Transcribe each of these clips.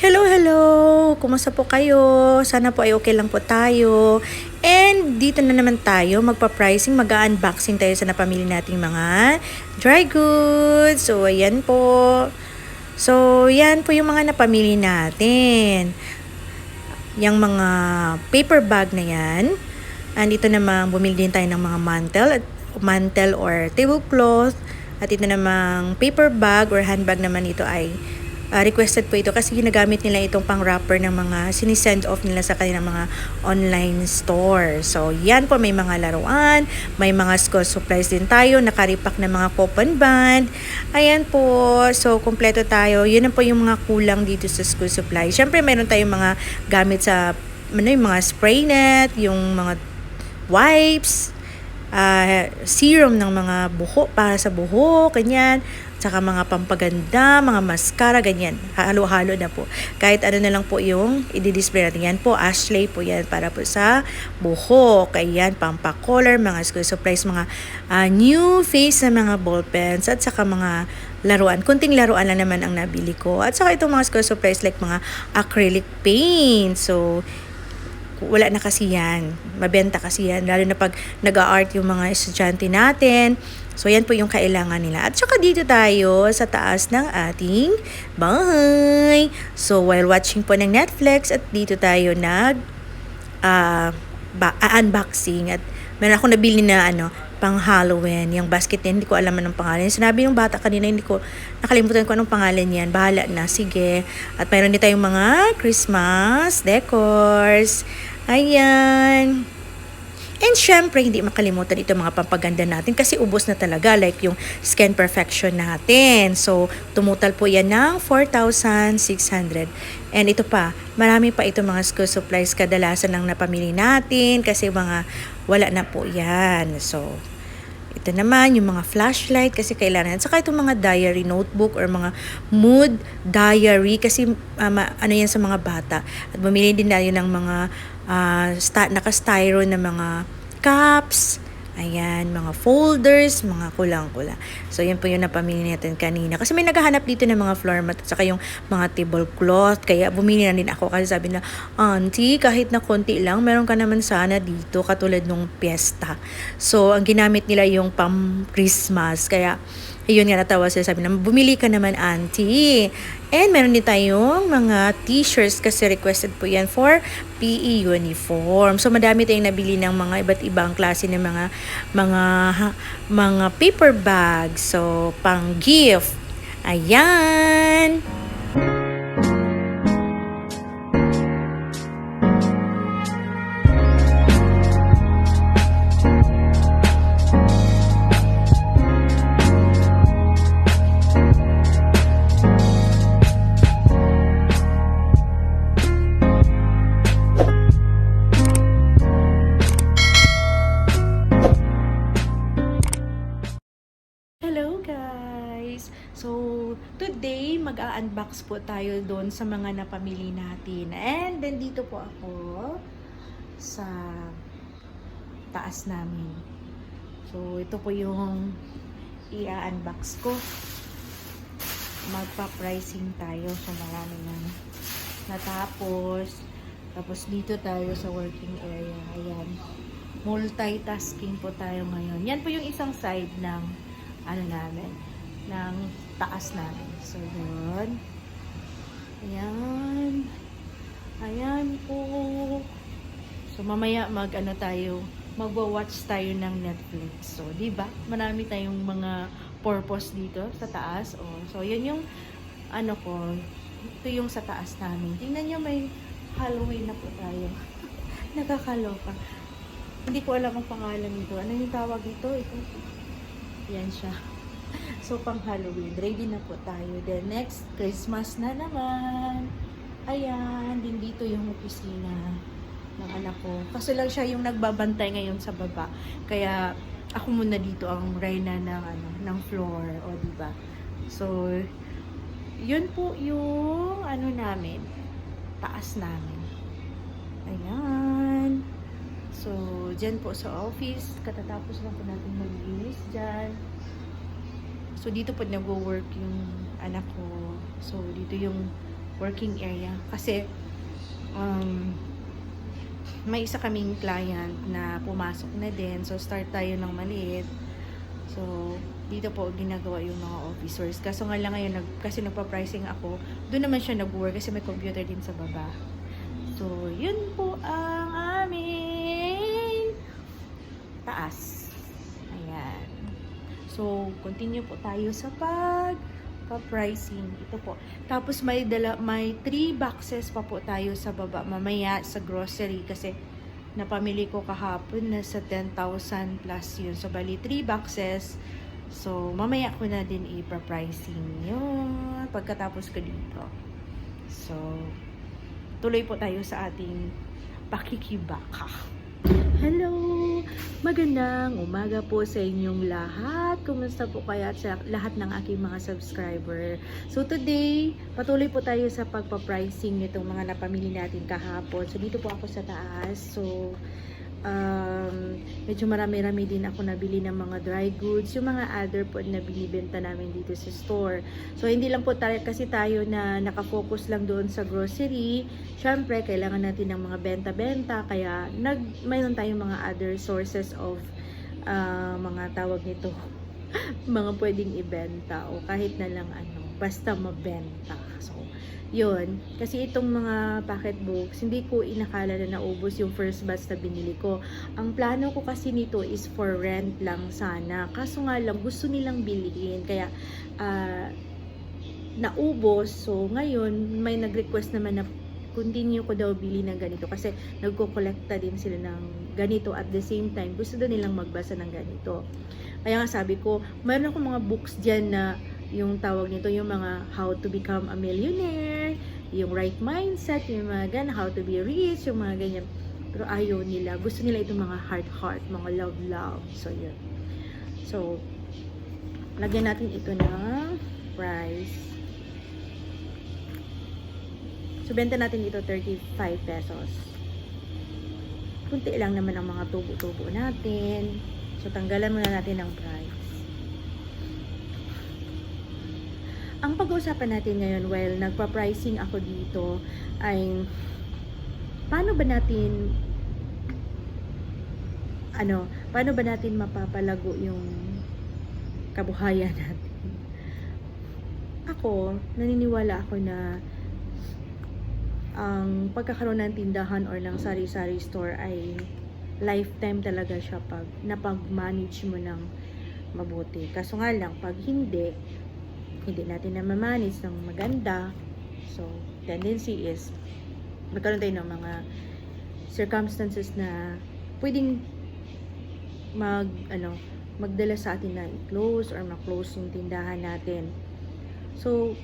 Hello, hello! Kumusta po kayo? Sana po ay okay lang po tayo. And dito na naman tayo, magpa-pricing, mag-unboxing tayo sa napamili nating mga dry goods. So, ayan po. So, yan po yung mga napamili natin. Yung mga paper bag na yan. And ito namang bumili din tayo ng mga mantle, mantle or tablecloth. At ito namang paper bag or handbag naman ito ay uh, requested po ito kasi ginagamit nila itong pang wrapper ng mga sinisend off nila sa kanilang mga online store. So, yan po may mga laruan, may mga school supplies din tayo, nakaripak na mga coupon band. Ayan po. So, kompleto tayo. Yun na po yung mga kulang dito sa school supplies. Siyempre, meron tayong mga gamit sa ano, yung mga spray net, yung mga wipes, uh, serum ng mga buhok para sa buhok, ganyan. Tsaka mga pampaganda, mga mascara, ganyan. Halo-halo na po. Kahit ano na lang po yung i-display natin. Yan po, Ashley po yan para po sa buhok. Ayan, pampakolor, mga school supplies, mga uh, new face na mga ball pens, at saka mga laruan. Kunting laruan lang naman ang nabili ko. At saka itong mga school supplies like mga acrylic paint. So, wala na kasi yan. Mabenta kasi yan. Lalo na pag nag-art yung mga estudyante natin. So, yan po yung kailangan nila. At saka dito tayo sa taas ng ating bahay. So, while watching po ng Netflix at dito tayo nag uh, ba- uh, unboxing at meron ako nabili na ano, pang Halloween, yung basket niya, hindi ko alam anong pangalan. Sinabi yung bata kanina, hindi ko nakalimutan ko anong pangalan niyan. Bahala na, sige. At mayroon din tayong mga Christmas decors. Ayan. And syempre, hindi makalimutan ito mga pampaganda natin kasi ubos na talaga like yung Skin Perfection natin. So, tumutal po yan ng 4,600. And ito pa, marami pa ito mga school supplies kadalasan ng napamili natin kasi mga wala na po yan. So, ito naman, yung mga flashlight kasi kailangan. Saka itong mga diary notebook or mga mood diary kasi um, ano yan sa mga bata. At bumili din tayo ng mga uh, sta- naka-styro na mga cups, ayan, mga folders, mga kulang-kula. So, yan po yung napamili natin kanina. Kasi may naghahanap dito ng mga floor mat at saka yung mga tablecloth. Kaya bumili na din ako kasi sabi na, Auntie, kahit na konti lang, meron ka naman sana dito katulad nung piyesta. So, ang ginamit nila yung pam Christmas. Kaya, Ayun nga natawa sila sabi na bumili ka naman auntie. And meron din tayong mga t-shirts kasi requested po yan for PE uniform. So madami tayong nabili ng mga iba't ibang klase ng mga mga mga paper bags. So pang gift. Ayan. Today mag-a-unbox po tayo doon sa mga napamili natin. And then dito po ako sa taas namin. So, ito po yung i-unbox ko. Magpa-pricing tayo. So, marami na natapos. Tapos dito tayo sa working area. Ayan. Multitasking po tayo ngayon. Yan po yung isang side ng ano namin, ng taas namin. So, yun. Ayan. Ayan po. So, mamaya mag, ano tayo, magwa-watch tayo ng Netflix. So, di ba? Marami tayong mga purpose dito sa taas. Oh, so, yun yung, ano ko, ito yung sa taas namin. Tingnan nyo, may Halloween na po tayo. Nakakaloka. Hindi ko alam ang pangalan nito. Ano yung tawag ito? Ito. Yan siya. So, pang Halloween. Ready na po tayo. Then, next, Christmas na naman. Ayan. Din dito yung opisina ng anak ko. Kasi lang siya yung nagbabantay ngayon sa baba. Kaya, ako muna dito ang reyna ng, ano, ng floor. O, ba So, yun po yung ano namin. Taas namin. Ayan. So, dyan po sa office, katatapos lang po natin maglinis dyan. So, dito po nagwo-work yung anak ko. So, dito yung working area. Kasi, um, may isa kaming client na pumasok na din. So, start tayo ng maliit. So, dito po ginagawa yung mga officers. Kaso nga lang ngayon, nag, kasi nagpa-pricing ako, doon naman siya nag-work kasi may computer din sa baba. So, yun po ang aming taas. So, continue po tayo sa pag pa-pricing. Ito po. Tapos may dala, may 3 boxes pa po tayo sa baba mamaya sa grocery kasi napamili ko kahapon na sa 10,000 plus yun. So, bali 3 boxes. So, mamaya ko na din i-pricing yun pagkatapos ko dito. So, tuloy po tayo sa ating pakikibaka. Hello! Magandang umaga po sa inyong lahat. Kumusta po kaya sa lahat ng aking mga subscriber? So today, patuloy po tayo sa pagpa-pricing nitong mga napamili natin kahapon. So dito po ako sa taas. So um, medyo marami-rami din ako nabili ng mga dry goods, yung mga other po na binibenta namin dito sa store. So, hindi lang po tayo, kasi tayo na nakafocus lang doon sa grocery. Siyempre, kailangan natin ng mga benta-benta, kaya nag, mayroon tayong mga other sources of uh, mga tawag nito, mga pwedeng ibenta o kahit na lang ano, basta mabenta. So, yun. Kasi itong mga pocketbooks, hindi ko inakala na naubos yung first batch na binili ko. Ang plano ko kasi nito is for rent lang sana. Kaso nga lang, gusto nilang bilhin. Kaya, ah, naubos. So, ngayon, may nag-request naman na continue ko daw bili ng ganito kasi nagko-collecta din sila ng ganito at the same time gusto daw nilang magbasa ng ganito. Kaya nga sabi ko, mayroon akong mga books dyan na yung tawag nito, yung mga how to become a millionaire, yung right mindset, yung mga ganyan, how to be rich, yung mga ganyan. Pero ayaw nila. Gusto nila itong mga heart-heart, mga love-love. So, yun. So, lagyan natin ito ng price. So, benta natin ito 35 pesos. Kunti lang naman ang mga tubo-tubo natin. So, tanggalan muna natin ng price. Ang pag-uusapan natin ngayon while nagpa-pricing ako dito ay paano ba natin ano, paano ba natin mapapalago yung kabuhayan natin? Ako, naniniwala ako na ang pagkakaroon ng tindahan or ng sari-sari store ay lifetime talaga siya pag napag-manage mo ng mabuti. Kaso nga lang, pag hindi, hindi natin na manage ng maganda. So, tendency is magkaroon tayo ng mga circumstances na pwedeng mag, ano, magdala sa atin na i-close or ma-close yung tindahan natin. So,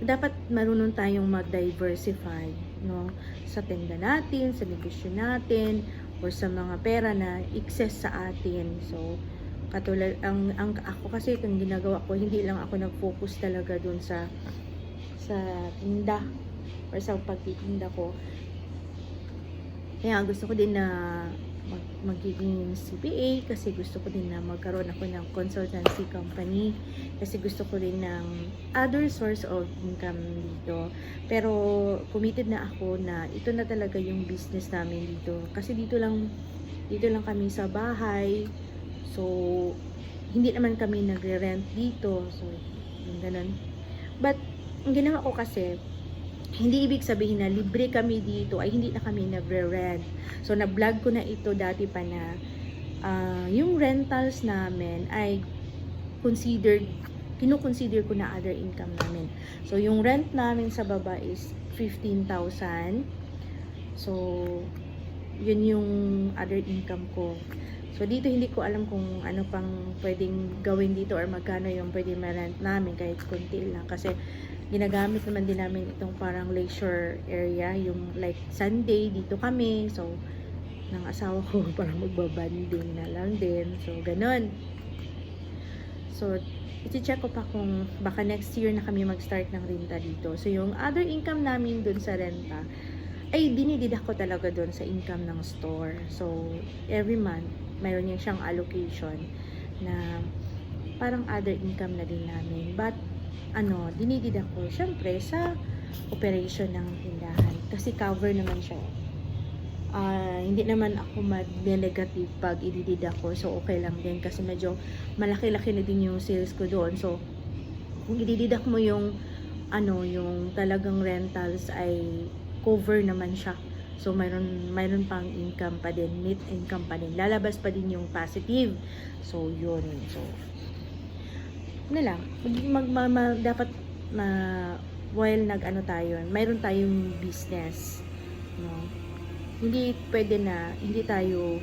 dapat marunong tayong mag-diversify, no? Sa tinda natin, sa negosyo natin, or sa mga pera na excess sa atin. So, katulad ang ang ako kasi itong ginagawa ko hindi lang ako nag-focus talaga dun sa sa tinda or sa pagtitinda ko. Kaya gusto ko din na mag, magiging CPA kasi gusto ko din na magkaroon ako ng consultancy company kasi gusto ko din ng other source of income dito. Pero committed na ako na ito na talaga yung business namin dito. Kasi dito lang dito lang kami sa bahay So, hindi naman kami nagre-rent dito. So, yung ganun. But, ang ginawa ko kasi, hindi ibig sabihin na libre kami dito ay hindi na kami nagre-rent. So, na-vlog ko na ito dati pa na uh, yung rentals namin ay considered kino-consider ko na other income namin. So, yung rent namin sa baba is 15,000. So, yun yung other income ko. So, dito hindi ko alam kung ano pang pwedeng gawin dito or magkano yung pwedeng ma-rent namin kahit kunti lang. Kasi, ginagamit naman din namin itong parang leisure area. Yung like Sunday, dito kami. So, ng asawa ko parang magbabanding na lang din. So, ganun. So, iti-check ko pa kung baka next year na kami mag-start ng renta dito. So, yung other income namin dun sa renta, ay dinididak ko talaga dun sa income ng store. So, every month, mayroon niya siyang allocation na parang other income na din namin. But, ano, dinidida ko, syempre, sa operation ng tindahan. Kasi cover naman siya. Ah, hindi naman ako mag-negative pag ididida ko. So, okay lang din. Kasi medyo malaki-laki na din yung sales ko doon. So, kung idididak mo yung ano, yung talagang rentals ay cover naman siya. So, mayroon, mayroon pang income pa din, net income pa din. Lalabas pa din yung positive. So, yun. So, ano lang, mag, mag, ma- dapat ma, while nag-ano tayo, mayroon tayong business, no? Hindi pwede na, hindi tayo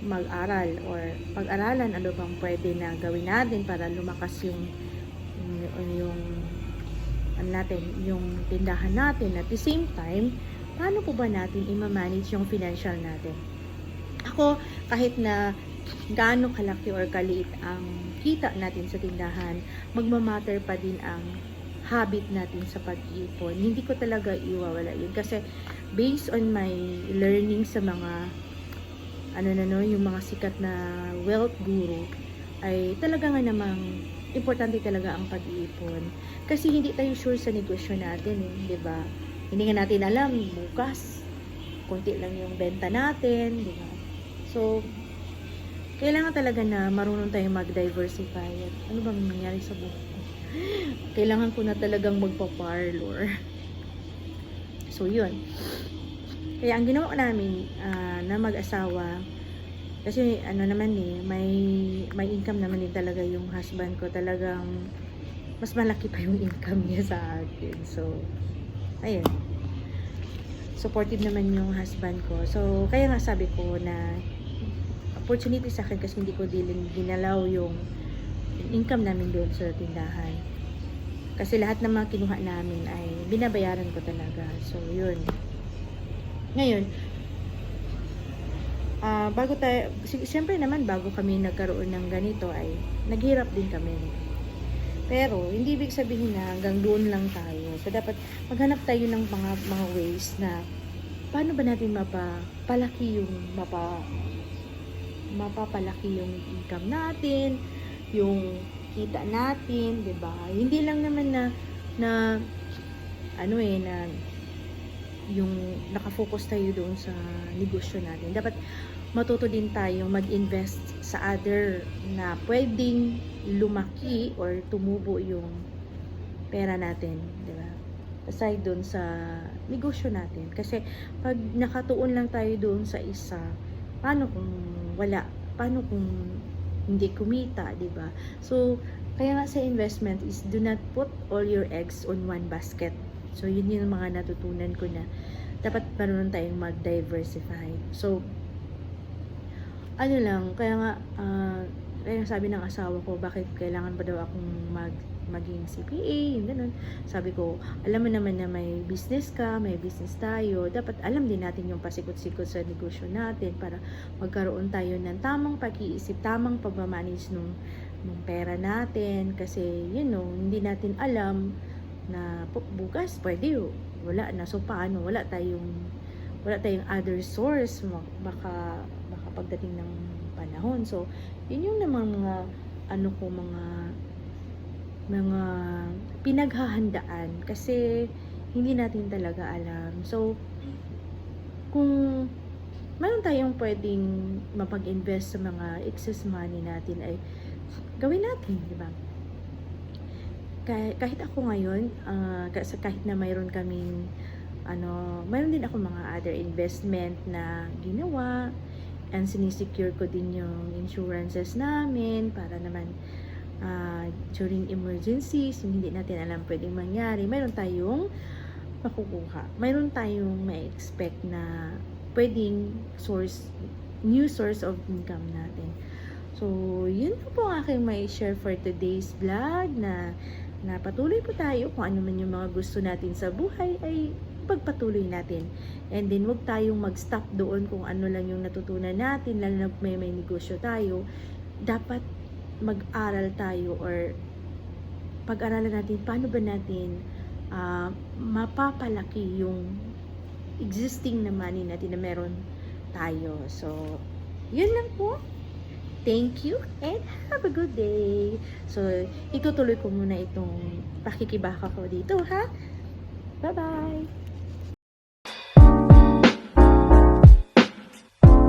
mag-aral or pag-aralan ano bang pwede na gawin natin para lumakas yung yung, yung ano natin, yung tindahan natin at the same time, paano po ba natin i-manage yung financial natin? Ako, kahit na gaano kalaki or kaliit ang kita natin sa tindahan, magmamatter pa din ang habit natin sa pag-iipon. Hindi ko talaga iwawala yun. Kasi based on my learning sa mga ano na no, yung mga sikat na wealth guru, ay talaga nga namang importante talaga ang pag-iipon. Kasi hindi tayo sure sa negosyo natin eh, di ba? Hindi nga natin alam, bukas, konti lang yung benta natin, di ba? So, kailangan talaga na marunong tayong mag-diversify. At ano bang nangyari sa buhay ko? Kailangan ko na talagang magpa-parlor. So, yun. Kaya ang ginawa namin ah, na mag-asawa, kasi ano naman eh, may, may income naman din talaga yung husband ko. Talagang mas malaki pa yung income niya sa akin. So, ayun. Supportive naman yung husband ko. So, kaya nga sabi ko na opportunity sa akin kasi hindi ko din ginalaw yung income namin doon sa tindahan. Kasi lahat ng mga kinuha namin ay binabayaran ko talaga. So, yun. Ngayon, ah bago tayo, si- siyempre naman bago kami nagkaroon ng ganito ay naghirap din kami. Pero, hindi ibig sabihin na hanggang doon lang tayo. So, dapat maghanap tayo ng mga, mga ways na paano ba natin mapapalaki yung mapa, mapapalaki yung income natin, yung kita natin, 'di ba? Hindi lang naman na na ano eh na yung nakafocus tayo doon sa negosyo natin. Dapat matuto din tayo mag-invest sa other na pwedeng lumaki or tumubo yung pera natin, 'di ba? Aside doon sa negosyo natin. Kasi pag nakatuon lang tayo doon sa isa, paano kung wala? Paano kung hindi kumita, 'di ba? So, kaya nga sa investment is do not put all your eggs on one basket. So, yun yung mga natutunan ko na dapat marunong tayong mag-diversify. So, ano lang, kaya nga, ah, kaya sabi ng asawa ko, bakit kailangan ba daw akong mag maging CPA, yung ganun. Sabi ko, alam mo naman na may business ka, may business tayo, dapat alam din natin yung pasikot-sikot sa negosyo natin para magkaroon tayo ng tamang pag-iisip, tamang pagmamanage nung, nung pera natin. Kasi, you know, hindi natin alam na bukas pwede wala na. So paano? Wala tayong wala tayong other source. Baka baka pagdating ng panahon. So yun yung namang mga ano ko mga mga pinaghahandaan. Kasi hindi natin talaga alam. So kung meron tayong pwedeng mapag-invest sa mga excess money natin ay gawin natin, di ba? Kahit, ako ngayon, kasi kahit na mayroon kaming ano, mayroon din ako mga other investment na ginawa and sinisecure ko din yung insurances namin para naman ah, during emergencies, hindi natin alam pwedeng mangyari, mayroon tayong makukuha. Mayroon tayong may expect na pwedeng source, new source of income natin. So, yun po po ang aking may share for today's vlog na na patuloy po tayo kung ano man yung mga gusto natin sa buhay ay pagpatuloy natin. And then, wag tayong mag-stop doon kung ano lang yung natutunan natin, lalo na may, may negosyo tayo. Dapat mag-aral tayo or pag-aralan natin paano ba natin ah, mapapalaki yung existing na money natin na meron tayo. So, yun lang po. Thank you and have a good day. So, itutuloy ko muna itong pakikibaka ko dito, ha? Bye-bye!